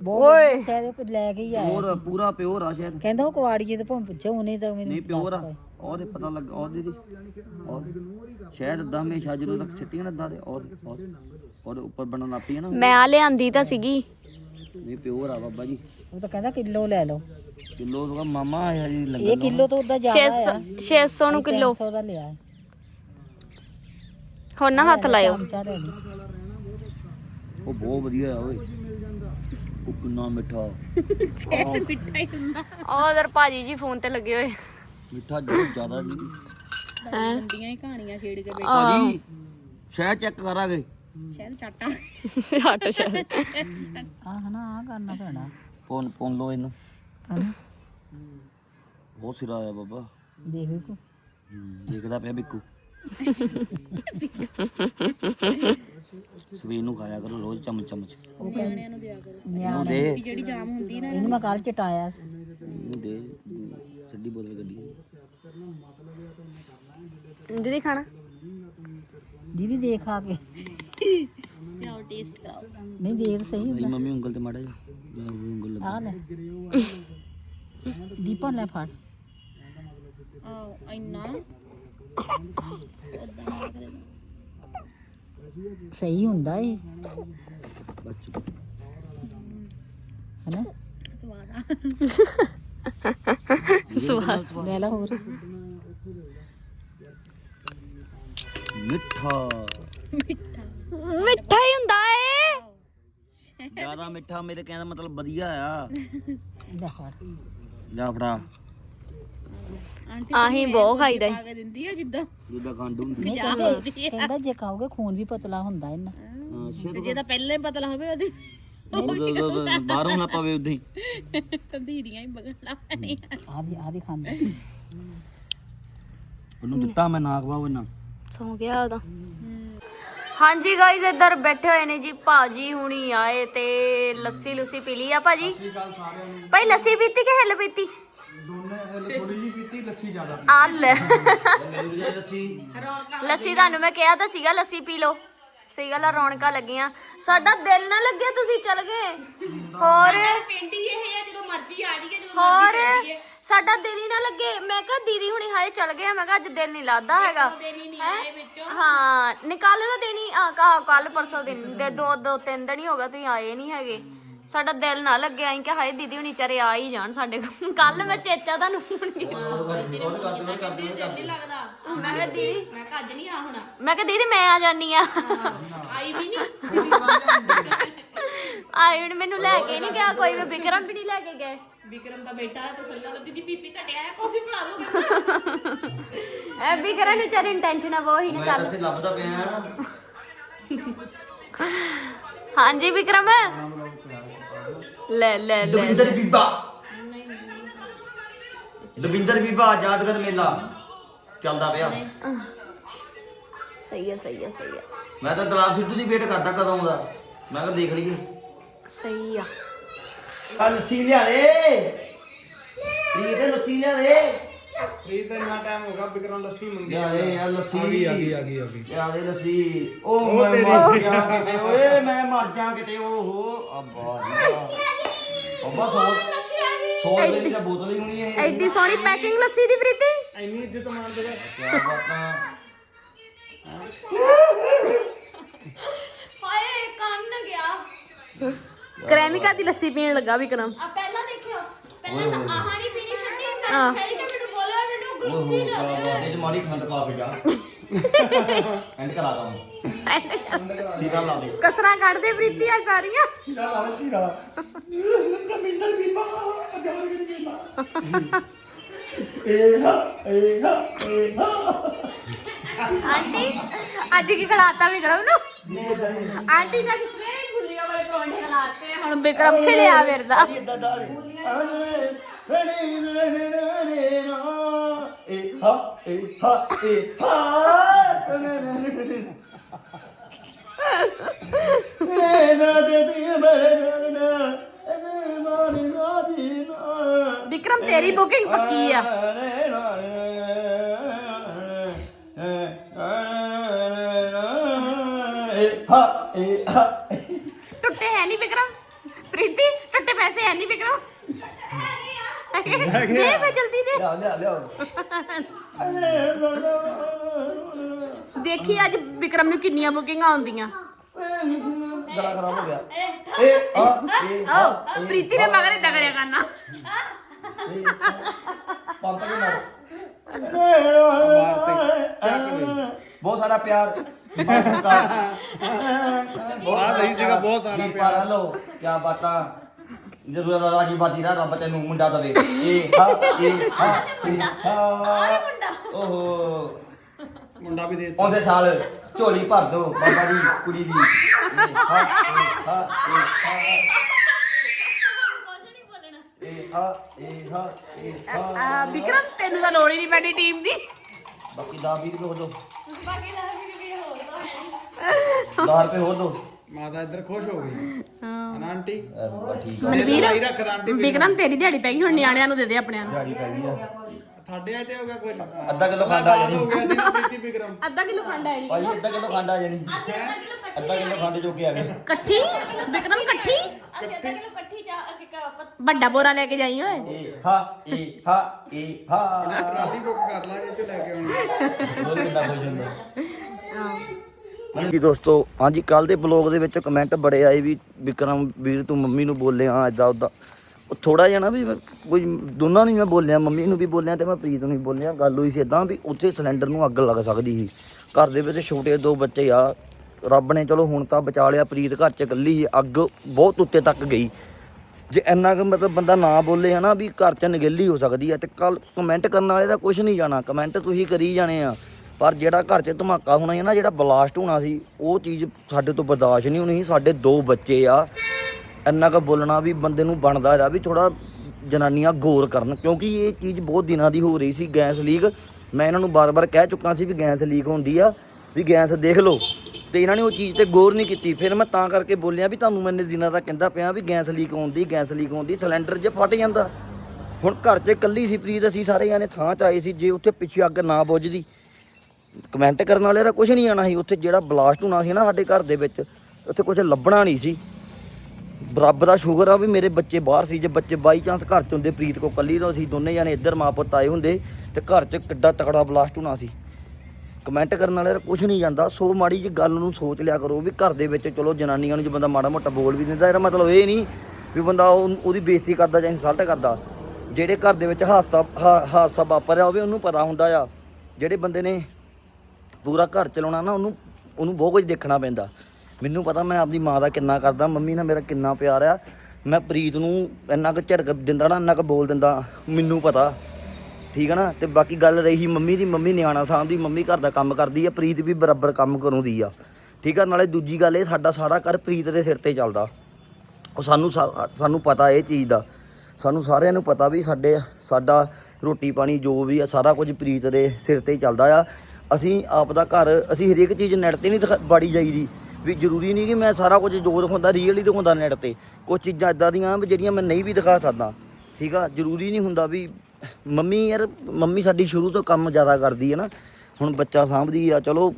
ਬਹੁਤ ਸ਼ਾਇਦ ਉਹ ਲੈ ਕੇ ਹੀ ਆਇਆ ਹੋਰ ਪੂਰਾ ਪਿਓਰ ਆ ਸ਼ਾਇਦ। ਕਹਿੰਦਾ ਉਹ ਕੁਆੜੀਏ ਤੋਂ ਭਾਵੇਂ ਪੁੱਛੋ ਉਹਨੇ ਤਾਂ ਮੈਨੂੰ ਨਹੀਂ ਪਿਓਰ ਆ। ਉਹਦੇ ਪਤਾ ਲੱਗ ਉਹਦੇ ਦੀ ਔਰ ਸ਼ਾਇਦ ਏਦਾਂ ਹਮੇਸ਼ਾ ਜਦੋਂ ਤੱਕ ਛਿੱਟੀਆਂ ਨਾ ਏਦਾਂ ਦੇ ਔਰ ਔਰ ਉਹਦੇ ਉੱਪਰ ਬਣਨ ਲੱਗ ਪਈ ਹੈ ਨਾ। ਮੈਂ ਆ ਲਿਆਂਦੀ ਤਾਂ ਸੀਗੀ। ਨਹੀਂ ਪਿਓਰ ਆ ਬਾਬਾ ਜੀ। ਉਹ ਤਾਂ ਕਹਿੰਦਾ ਕਿਲੋ ਲੈ ਲਓ। ਕਿਲੋ ਤੋਂ ਮਾਮਾ ਆਇਆ ਜੀ ਲੰਗਰ ਇਹ ਕਿਲੋ ਤੋਂ ਉਦਾਂ ਜ਼ਿਆਦਾ 600 ਆ। 600 ਨੂੰ ਕਿਲੋ। 300 ਦਾ ਲਿਆ ਹੁਣ ਨਾ ਹੱਥ ਲਾਇਓ। ਦੇ ਉਹ ਬਹੁਤ ਵਧੀਆ ਆ ਓਏ। ਉਹ ਕਿੰਨਾ ਮਿੱਠਾ ਉਹ ਉਧਰ ਭਾਜੀ ਜੀ ਫੋਨ ਤੇ ਲੱਗੇ ਹੋਏ। ਮਿੱਠਾ ਬਹੁਤ ਜ਼ਿਆਦਾ ਜੀ। ਹੈ? ਭਾਜੀ ਸ਼ਾਇਦ ਚੈੱਕ ਕਰਾਂਗੇ। ਹਟ ਸ਼ਾਇਦ ਆਹ ਨਾ ਆ ਕਰਨਾ ਪੈਣਾ। ਫੋਨ ਫੋਨ ਲੋ ਇਹਨੂੰ। ਹਨਾ ਬਹੁਤ ਸਿਰਾ ਆਇਆ ਬਾਬਾ। ਦੇਖ ਵੀ ਕੋ ਹੂੰ, ਦੇਖਦਾ ਪਿਆ ਬਿੱਕੂ। ਸਵੇਰ ਨੂੰ ਖਾਇਆ ਕਰੋ ਰੋਜ਼ ਚਮਚ ਚਮਚ। ਉਹ ਨਿਆਣਿਆਂ ਨੂੰ ਦਿਆ ਕਰੋ। ਇਹਨੂੰ ਦੇ। ਜਿਹੜੀ ਜਾਮ ਹੁੰਦੀ ਨਾ ਇਹਨੂੰ ਮੈਂ ਕੱਲ ਚਟਾਇਆ ਸੀ। ਇਹਨੂੰ ਦੇ ਛੱਡੀ ਬੋਤਲ ਗੱਡੀ ਦੀਦੀ ਖਾਣਾ? ਦੀਦੀ ਦੇਖ ਆ ਕੇ। ਨਹੀਂ ਦੇਖ ਸਹੀ ਮੇਰੀ ਮੰਮੀ ਉਂਗਲ ਤੇ ਮਾੜਾ ਜਾ ਉਂਗਲ ਲੱਗਾ ਆ ਲੈ। ਦੀਪਾ ਲੈ ਫੜ। ਸਹੀ ਹੁੰਦਾ ਏ। ਹੈਨਾ? ਸਵਾਦ ਲੈ ਲਾ ਹੋਰ। ਮਿੱਠਾ। ਮਿੱਠਾ ਹੀ ਹੁੰਦਾ ਏ। ਜ਼ਿਆਦਾ ਮਿੱਠਾ ਮੇਰੇ ਕਹਿਣ ਦਾ ਮਤਲਬ ਵਧੀਆ ਆ। ਜਾ ਫੜਾ। ਆਹੀਂ ਬਹੁਤ ਖਾਈਦਾ ਈ। ਜਿੱਦਾਂ। ਖੰਡ ਹੁੰਦੀ ਨਹੀਂ ਕਹਿੰਦੇ ਕਹਿੰਦਾ ਜੇ ਖਾਓਗੇ ਖੂਨ ਵੀ ਪਤਲਾ ਹੁੰਦਾ ਇਹਨਾਂ। ਹਾਂ ਸ਼ੇਰ ਜੇ ਤਾਂ ਪਹਿਲਾਂ ਹੀ ਪਤਲਾ ਹੋਵੇ ਉਹਦੀ ਬਾਹਰੋਂ ਨਾ ਪਵੇ ਉਦਾਂ ਹੀ। ਤੰਦੀਰੀਆਂ ਹੀ ਬਗਣ ਲੱਗ ਆਦੀ ਆਦੀ ਖਾਂਦਾ ਉਹਨੂੰ ਦਿੱਤਾ ਮੈਂ ਨਾ ਖਵਾਓ ਇਹਨਾਂ ਸੌ ਗਿਆ ਉਹਦਾ। ਹਾਂਜੀ ਗਾਇਜ਼ ਇੱਧਰ ਬੈਠੇ ਹੋਏ ਨੇ ਜੀ ਭਾਜੀ ਹੁਣੀ ਆਏ ਤੇ ਲੱਸੀ ਲੁੱਸੀ ਪੀ ਲਈ ਆ ਭਾਜੀ? ਭਾਈ ਲੱਸੀ ਪੀਤੀ ਕਿ ਹਿੱਲ ਪੀਤੀ? ਦੋਨੇ ਥੋੜੀ ਜੀ ਪੀਤੀ ਲੱਸੀ ਜ਼ਿਆਦਾ ਆ ਲੈ। ਲੱਸੀ ਤੁਹਾਨੂੰ ਮੈਂ ਕਿਹਾ ਤਾਂ ਸੀਗਾ ਲੱਸੀ ਪੀ ਲਓ। ਸਹੀ ਗੱਲ ਆ ਰੌਣਕਾਂ ਲੱਗੀਆਂ। ਸਾਡਾ ਦਿਲ ਨਾ ਲੱਗਿਆ ਤੁਸੀਂ ਚਲ ਗਏ। ਹੋਰ? ਪਿੰਡ ਹੀ ਇਹ ਆ ਜਦੋਂ ਮਰਜ਼ੀ ਆ ਜਾਈਏ ਜਦੋਂ ਹੋਰ? ਸਾਡਾ ਦਿਲ ਹੀ ਨਾ ਲੱਗੇ। ਮੈਂ ਕਿਹਾ ਦੀਦੀ ਹੁਣੀ ਹਾਏ ਚਲ ਗਏ ਆ। ਮੈਂ ਕਿਹਾ ਅੱਜ ਦਿਲ ਨਹੀਂ ਲੱਗਦਾ ਹੈਗਾ। ਹੈਂ? ਹਾਂ? ਨਿਕਾਲ ਦਾ ਦੇਣੀ। ਆ ਕਾ ਕੱਲ ਪਰਸੋਂ ਦਿਨ ਦੇ ਦੋ ਦੋ ਤਿੰਨ ਦਿਨ ਹੀ ਹੋ ਗਿਆ ਤੁਸੀਂ ਆਏ ਨਹੀਂ ਹੈਗੇ। ਸਾਡਾ ਦਿਲ ਨਾ ਲੱਗਿਆ ਅਸੀਂ ਕਿ ਹਾਏ ਦੀਦੀ ਹੁਣੀ ਚਾਰੇ ਆ ਹੀ ਜਾਣ ਸਾਡੇ ਕੋਲ। ਕੱਲ ਮੈਂ ਚੇਚਾ ਤੁਹਾਨੂੰ ਫੋਨ ਕੀਤਾ ਨਹੀਂ ਲੱਗਦਾ ਮੈਂ ਕਿਹਾ ਦੀਦੀ ਮੈਂ ਕਿਹਾ ਅੱਜ ਨਹੀਂ ਆ ਹੋਣਾ ਮੈਂ ਕਿਹਾ ਦੀਦੀ ਮੈਂ ਆ ਜਾਨੀ ਆ। ਆਈ ਵੀ ਨਹੀਂ ਆਏ ਹੁਣ ਮੈਨੂੰ ਲੈ ਕੇ ਨਹੀਂ ਗਿਆ ਕੋਈ ਵੀ ਬਿਕਰਮ ਵੀ ਨਹੀਂ ਲੈ ਕੇ ਗਏ। ਵਿਕਰਮ ਦਾ ਬੇਟਾ ਹੈ ਤੇ ਸੱਲਾ ਦਾ ਦੀਦੀ ਬੀਪੀ ਘਟਿਆ ਹੈ ਕਾਫੀ ਬਣਾ ਦੋ ਐ ਬਿਕਰਮ ਨੂੰ ਚਾਰੇ ਟੈਨਸ਼ਨ ਆ ਉਹ ਹੀ ਨਾ ਲੱਭਦਾ ਪਿਆ। ਹਾਂਜੀ ਵਿਕਰਮ। ਲੈ ਲੈ ਲੈ ਦਵਿੰਦਰ ਬੀਬਾ। ਦਵਿੰਦਰ ਬੀਬਾ ਯਾਦਗਾਰ ਮੇਲਾ। ਚੱਲਦਾ ਪਿਆ। ਸਹੀ ਹੈ ਸਹੀ ਹੈ ਸਹੀ ਹੈ ਮੈਂ ਤਾਂ ਗੁਲਾਬ ਸਿੱਧੂ ਦੀ ਵੇਟ ਕਰਦਾ ਕਦੋਂ ਆਉਂਦਾ ਮੈਂ ਕਿਹਾ ਦੇਖ ਲਈਏ। ਸਹੀ ਆ। ਆ ਲੱਸੀ ਲਿਆ ਦੇ। ਪ੍ਰੀਤ ਲੱਸੀ ਲਿਆ ਦੇ। ਪ੍ਰੀਤ ਇੰਨਾ ਟਾਈਮ ਹੋ ਗਿਆ ਬਿਕਰਮ ਲੱਸੀ ਮੰਗੀ ਲਿਆ ਦੇ ਯਾਰ ਲੱਸੀ ਆ ਗਈ ਆ ਗਈ ਆ ਗਈ ਆ ਗਈ। ਲਿਆ ਦੇ ਲੱਸੀ ਉਹ ਮੈਂ ਮਰ ਜਾ ਕਿਤੇ ਓਏ ਮੈਂ ਮਰ ਜਾ ਕਿਤੇ ਓਹੋ ਅੱਬਾ ਅੱਬਾ। ਸੌ ਸੌ ਰੁਪਏ ਦੀ ਤਾਂ ਬੋਤਲ ਹੀ ਹੋਣੀ ਇਹ। ਐਡੀ ਸੋਹਣੀ ਪੈਕਿੰਗ ਲੱਸੀ ਦੀ ਪ੍ਰੀਤੀ। ਇੰਨੀ ਇੱਜ਼ਤ ਮਾਣਦੇ ਨੇ ਕਿਆ ਬਾਤਾਂ ਹਾਏ ਕੰਨ ਗਿਆ। ਕਰੈਮਿਕਾ ਦੀ ਲੱਸੀ ਪੀਣ ਲੱਗਾ ਵਿਕਰਮ। ਆ ਪਹਿਲਾਂ ਦੇਖਿਓ। ਪਹਿਲਾਂ ਤਾਂ ਆਹਾਂ ਨਹੀਂ ਪੀਣੀ ਛੱਡੀ। ਫਿਰ ਖੈਰੀ ਕੇ ਓਹੋ ਇਹ 'ਚ ਮਾੜੀ ਖੰਡ ਪਾ ਕੇ ਜਾ। ਐਂਡ ਕਰਾ ਦਾਂ ਸੀਰਾ ਲਾ ਦੇ। ਕਸਰਾਂ ਕੱਢਦੇ ਪ੍ਰੀਤੀ ਆ ਸਾਰੀਆਂ। ਸੀਰਾ ਲਾ ਦੇ ਸੀਰਾ। ਦਮਿੰਦਰ ਬੀਬਾ ਜਾਣਗੇ ਬੀਬਾ। ਏ ਹਾ ਏ ਹਾ ਏ ਹਾ ਆਂਟੀ ਅੱਜ ਕੀ ਖਿਲਾਤਾ ਵਿਕਰਮ ਨੂੰ? ਆਂਟੀ ਨੇ ਅੱਜ ਸਵੇਰੇ ਗੁੱਲੀਆਂ ਵਾਲੇ ਪਰੌਂਠੇ ਖਲਾਤੇ ਹੁਣ ਵਿਕਰਮ ਖਿਲਿਆ ਫਿਰਦਾ। ਇਦਾਂ ਦਾ ਰੇ ਰੇ ਰੇ ਰੇ ਰੇ ਨਾ ਏ ਹਾ ਏ ਹਾ ਏ ਹਾ ਰੇ ਨਾ ਦੇ ਦੇ ਬਰੇ ਨਾ ਏ ਮਾਨੀ ਨਾ ਦੀ ਜਲਦੀ ਦੇ। ਲਿਆ ਲਿਆ ਲਿਆ ਦੇਖੀ ਅੱਜ ਵਿਕਰਮ ਨੂੰ ਕਿੰਨੀਆਂ ਬੁਕਿੰਗਾਂ ਆਉਂਦੀਆਂ। ਗਲਾ ਖਰਾਬ ਹੋ ਗਿਆ। ਇਹ ਆ ਇਹ ਆ ਆਹ ਪ੍ਰੀਤੀ ਨੇ ਮਗਰ ਇਦਾਂ ਕਰਿਆ ਕਰਨਾ। ਪੰਪ ਦੇ ਨਾਲ ਬਹੁਤ ਸਾਰਾ ਪਿਆਰ। ਬਹੁਤ ਸਹੀ ਸੀਗਾ ਬਹੁਤ ਸਾਰਾ ਪਿਆਰ। ਹਲੋ ਕੀ ਬਾਤਾਂ। ਜਦੋਂ ਰਾਜੀ ਬਾਜੀ ਨਾ ਰੱਬ ਤੈਨੂੰ ਮੁੰਡਾ ਦਵੇ। ਇਹ ਹਾ ਇਹ ਹਾ ਇਹ ਹਾ। ਓਹੋ। ਮੁੰਡਾ ਵੀ ਦੇ ਆਉਂਦੇ ਸਾਲ ਝੋਲੀ ਭਰ ਦੋ ਬਾਬਾ ਦੀ ਕੁੜੀ ਦੀ। ਇਹ ਹਾ ਇਹ ਹਾ ਇਹ ਹਾ। ਇਹ ਹਾ ਇਹ ਹਾ ਇਹ ਆ ਹਾ ਵਿਕਰਮ ਤੈਨੂੰ ਤਾਂ ਲੋੜ ਹੀ ਨਹੀਂ ਪੈਣੀ ਟੀਮ ਦੀ। ਬਾਕੀ ਦਾ 20 ਰੁਪਏ ਹੋ ਦੋ ਦਾ ਰੁਪਏ ਹੋਰ ਦੋ। ਮਾਤਾ ਇੱਧਰ ਖੁਸ਼ ਹੋ ਗਈ। ਹਾਂ। ਆਂਟੀ? ਠੀਕ ਮਨਵੀਰ ਲਾਈ ਰੱਖਦਾ ਆਂਟੀ। ਵਿਕਰਮ ਤੇਰੀ ਦਿਹਾੜੀ ਪੈ ਗਈ ਹੁਣ ਨਿਆਣਿਆਂ ਨੂੰ ਦੇ ਦੇ ਆਪਣਿਆਂ ਨੂੰ। ਦਿਹਾੜੀ ਪੈ ਗਈ ਆ। ਤੁਹਾਡੇ ਆ ਤੇ ਹੋ ਗਿਆ ਕੁਝ ਅੱਧਾ ਕਿਲੋ ਖੰਡ ਆ ਹੋ ਜਾਣੀ ਗਿਆ ਸੀ ਨਾ ਪ੍ਰੀਤੀ ਵਿਕਰਮ। ਅੱਧਾ ਕਿਲੋ ਖੰਡ ਆਣੀ ਭਾਈ ਅੱਧਾ ਕਿਲੋ ਖੰਡ ਆ ਜਾਣੀ। ਅੱਧਾ ਕਿਲੋ ਖੰਡ ਜੋ ਕੇ ਆ ਗਏ। ਇਕੱਠੀ? ਵਿਕਰਮ ਇਕੱਠੀ? ਅਸੀਂ ਅੱਧਾ ਕਿਲੋ ਇਕੱਠੀ ਚਾਹ ਅੱਗੇ ਕਾ ਪਤ- ਵੱਡਾ ਬੋਰਾ ਲੈ ਕੇ ਜਾਈ ਓਏ। ਇਹ ਹਾ ਇਹ ਹਾ ਇਹ ਹਾ। ਟਰਾਲੀ ਬੁੱਕ ਕਰ ਲਾਂਗੇ ਚ ਲੈ ਕੇ ਆਉਣੀ। ਬਹੁਤ ਕਿੰਨਾ ਖੁਸ਼ ਹੁੰਦਾ। ਹਾਂਜੀ ਦੋਸਤੋ, ਹਾਂਜੀ ਕੱਲ ਦੇ ਬਲੌਗ ਦੇ ਵਿੱਚ ਕਮੈਂਟ ਬੜੇ ਆਏ ਵੀ ਵਿਕਰਮ ਵੀਰ ਤੂੰ ਮੰਮੀ ਨੂੰ ਬੋਲਿਆ ਐਦਾਂ ਉਦਾਂ ਉਹ ਥੋੜਾ ਜਿਹਾ ਨਾ ਵੀ ਕੋਈ ਦੋਨਾਂ ਨੂੰ ਹੀ ਮੈਂ ਬੋਲਿਆ, ਮੰਮੀ ਨੂੰ ਵੀ ਬੋਲਿਆ ਤੇ ਮੈਂ ਪ੍ਰੀਤ ਨੂੰ ਵੀ ਬੋਲਿਆ, ਗੱਲ ਹੋਈ ਸੀ ਇਦਾਂ ਵੀ ਉੱਥੇ ਸਿਲੰਡਰ ਨੂੰ ਅੱਗ ਲੱਗ ਸਕਦੀ ਸੀ। ਘਰ ਦੇ ਵਿੱਚ ਛੋਟੇ ਦੋ ਬੱਚੇ ਆ, ਰੱਬ ਨੇ ਚਲੋ ਹੁਣ ਤਾਂ ਬਚਾ ਲਿਆ, ਪ੍ਰੀਤ ਘਰ 'ਚ ਇਕੱਲੀ ਸੀ, ਅੱਗ ਬਹੁਤ ਉੱਤੇ ਤੱਕ ਗਈ। ਜੇ ਇੰਨਾ ਕੁ ਮਤਲਬ ਬੰਦਾ ਨਾ ਬੋਲੇ ਹਨਾ ਵੀ ਘਰ 'ਚ ਨਗੇਲੀ ਹੋ ਸਕਦੀ ਹੈ ਤੇ ਕੱਲ ਕਮੈਂਟ ਕਰਨ ਵਾਲੇ ਦਾ ਕੁਝ ਨਹੀਂ ਜਾਣਾ ਕਮੈਂਟ ਤੁਸੀਂ ਕਰੀ ਜਾਣੇ ਆ। ਪਰ ਜਿਹੜਾ ਘਰ 'ਚ ਧਮਾਕਾ ਹੋਣਾ ਸੀ ਨਾ, ਜਿਹੜਾ ਬਲਾਸਟ ਹੋਣਾ ਸੀ, ਉਹ ਚੀਜ਼ ਸਾਡੇ ਤੋਂ ਬਰਦਾਸ਼ਤ ਨਹੀਂ ਹੋਣੀ ਸੀ। ਸਾਡੇ ਦੋ ਬੱਚੇ ਆ, ਇੰਨਾ ਕੁ ਬੋਲਣਾ ਵੀ ਬੰਦੇ ਨੂੰ ਬਣਦਾ ਰਿਹਾ ਵੀ ਥੋੜਾ ਜਨਾਨੀਆਂ ਗੌਰ ਕਰਨ, ਕਿਉਂਕਿ ਇਹ ਚੀਜ਼ ਬਹੁਤ ਦਿਨਾਂ ਦੀ ਹੋ ਰਹੀ ਸੀ, ਗੈਸ ਲੀਕ। ਮੈਂ ਇਹਨਾਂ ਨੂੰ ਬਾਰ-ਬਾਰ ਕਹਿ ਚੁੱਕਾ ਸੀ ਵੀ ਗੈਸ ਲੀਕ ਹੁੰਦੀ ਆ, ਵੀ ਗੈਸ ਦੇਖ ਲਓ। ਤੇ ਇਹਨਾਂ ਨੇ ਉਹ ਚੀਜ਼ ਤੇ ਗੌਰ ਨਹੀਂ ਕੀਤੀ। ਫਿਰ ਮੈਂ ਤਾਂ ਕਰਕੇ ਬੋਲਿਆ ਵੀ ਤੁਹਾਨੂੰ ਮੈਨੇ ਦਿਨਾਂ ਦਾ ਕਹਿੰਦਾ ਪਿਆ ਵੀ ਗੈਸ ਲੀਕ ਹੁੰਦੀ, ਗੈਸ ਲੀਕ ਹੁੰਦੀ, ਸਿਲੰਡਰ ਜੇ ਫਟ ਜਾਂਦਾ। ਹੁਣ ਘਰ 'ਚ ਇਕੱਲੀ ਸੀ ਪ੍ਰੀਤ, ਅਸੀਂ ਸਾਰੇ ਜਾਣੇ ਥਾਂ 'ਚ ਆਏ ਸੀ, ਜੇ ਉੱਥੇ ਪਿੱਛੇ ਅੱਗ ਨਾ ਬੁੱਝਦੀ। ਕਮੈਂਟ ਕਰਨ ਵਾਲੇ ਦਾ ਕੁਝ ਨਹੀਂ ਆਣਾ ਸੀ। ਉੱਥੇ ਜਿਹੜਾ ਬਲਾਸਟ ਹੋਣਾ ਸੀ ਨਾ ਸਾਡੇ ਘਰ ਦੇ ਵਿੱਚ, ਉੱਥੇ ਕੁਝ ਲੱਭਣਾ ਨਹੀਂ ਸੀ। ਰੱਬ ਦਾ ਸ਼ੁਕਰ ਆ ਵੀ ਮੇਰੇ ਬੱਚੇ ਬਾਹਰ ਸੀ। ਜੇ ਬੱਚੇ ਬਾਈ ਚਾਂਸ ਘਰ ਚ ਹੁੰਦੇ, ਪ੍ਰੀਤ ਕੋ ਕੱਲੀ ਤਾਂ ਅਸੀਂ ਦੋਨੇ ਜਾਣੇ ਇੱਧਰ ਮਾਂ ਪੁੱਤ ਆਏ ਹੁੰਦੇ ਤੇ ਘਰ ਚ ਕਿੱਡਾ ਤਕੜਾ ਬਲਾਸਟ ਹੋਣਾ ਸੀ। ਕਮੈਂਟ ਕਰਨ ਵਾਲੇ ਦਾ ਕੁਝ ਨਹੀਂ ਜਾਂਦਾ। ਸੋ ਮਾੜੀ ਜੀ ਗੱਲ ਨੂੰ ਸੋਚ ਲਿਆ ਕਰੋ ਵੀ ਘਰ ਦੇ ਵਿੱਚ ਚਲੋ ਜਨਾਨੀਆਂ ਨੂੰ ਜੇ ਬੰਦਾ ਮਾੜਾ ਮੋਟਾ ਬੋਲ ਵੀ ਦਿੰਦਾ, ਇਹਦਾ ਮਤਲਬ ਇਹ ਨਹੀਂ ਵੀ ਬੰਦਾ ਉਹ- ਉਹਦੀ ਬੇਇੱਜ਼ਤੀ ਕਰਦਾ ਜਾਂ ਇਨਸਲਟ ਕਰਦਾ। ਜਿਹੜੇ ਘਰ ਦੇ ਵਿੱਚ ਹਾਦਸਾ, ਹਾ- ਹਾਦਸਾ ਵਾਪਰਿਆ ਹੋਵੇ ਉਹਨੂੰ ਪਤਾ ਹੁੰਦਾ ਆ। ਜਿਹੜੇ ਬੰਦੇ ਨੇ ਪੂਰਾ ਘਰ ਚਲਾਉਣਾ ਨਾ, ਉਹਨੂੰ ਉਹਨੂੰ ਬਹੁਤ ਕੁਝ ਦੇਖਣਾ ਪੈਂਦਾ। ਮੈਨੂੰ ਪਤਾ ਮੈਂ ਆਪਣੀ ਮਾਂ ਦਾ ਕਿੰਨਾ ਕਰਦਾ, ਮੰਮੀ ਨਾਲ ਮੇਰਾ ਕਿੰਨਾ ਪਿਆਰ ਆ। ਮੈਂ ਪ੍ਰੀਤ ਨੂੰ ਇੰਨਾ ਕੁ ਝੜਕ ਦਿੰਦਾ ਨਾ, ਇੰਨਾ ਕੁ ਬੋਲ ਦਿੰਦਾ, ਮੈਨੂੰ ਪਤਾ। ਠੀਕ ਹੈ ਨਾ? ਤੇ ਬਾਕੀ ਗੱਲ ਰਹੀ ਮੰਮੀ ਦੀ, ਮੰਮੀ ਨਿਆਣਾ ਸਾਂਭਦੀ, ਮੰਮੀ ਘਰ ਦਾ ਕੰਮ ਕਰਦੀ ਆ, ਪ੍ਰੀਤ ਵੀ ਬਰਾਬਰ ਕੰਮ ਕਰਾਉਂਦੀ ਆ। ਠੀਕ ਆ? ਨਾਲੇ ਦੂਜੀ ਗੱਲ ਇਹ, ਸਾਡਾ ਸਾਰਾ ਘਰ ਪ੍ਰੀਤ ਦੇ ਸਿਰ ਤੇ ਚੱਲਦਾ। ਉਹ ਸਾਨੂੰ ਸਾ- ਸਾਨੂੰ ਪਤਾ ਇਹ ਚੀਜ਼ ਦਾ। ਸਾਨੂੰ ਸਾਰਿਆਂ ਨੂੰ ਪਤਾ ਵੀ ਸਾਡੇ, ਸਾਡਾ ਰੋਟੀ ਪਾਣੀ ਜੋ ਵੀ ਆ, ਸਾਰਾ ਕੁਝ ਪ੍ਰੀਤ ਦੇ ਸਿਰ ਤੇ ਹੀ ਚੱਲਦਾ ਆ। ਅਸੀਂ ਆਪ ਦਾ ਘਰ, ਅਸੀਂ ਹਰੇਕ ਚੀਜ਼ ਨੈਟ ਤੇ ਨਹੀਂ ਦਿਖਾ- ਬਾੜੀ ਜਾਈਦੀ। ਵੀ ਜ਼ਰੂਰੀ ਨਹੀਂ ਕਿ ਮੈਂ ਸਾਰਾ ਕੁਝ ਜੋ ਦਿਖਾਉਂਦਾ ਰੀਅਲ ਹੀ ਦਿਖਾਉਂਦਾ ਨੈਟ ਤੇ। ਕੁਝ ਚੀਜ਼ਾਂ ਇਦਾਂ ਦੀਆਂ ਵੀ ਜਿਹੜੀਆਂ ਮੈਂ ਨਹੀਂ ਵੀ ਦਿਖਾ ਸਕਦਾ। ਠੀਕ ਆ? ਜ਼ਰੂਰੀ ਨਹੀਂ ਹੁੰਦਾ ਵੀ ਮੰਮੀ ਯਾਰ, ਮੰਮੀ ਸਾਡੀ ਸ਼ੁਰੂ ਤੋਂ ਕੰਮ ਜ਼ਿਆਦਾ ਕਰਦੀ ਹੈ ਨਾ। ਹੁਣ ਬੱਚਾ ਸਾਂਭਦੀ ਆ, ਚਲੋ,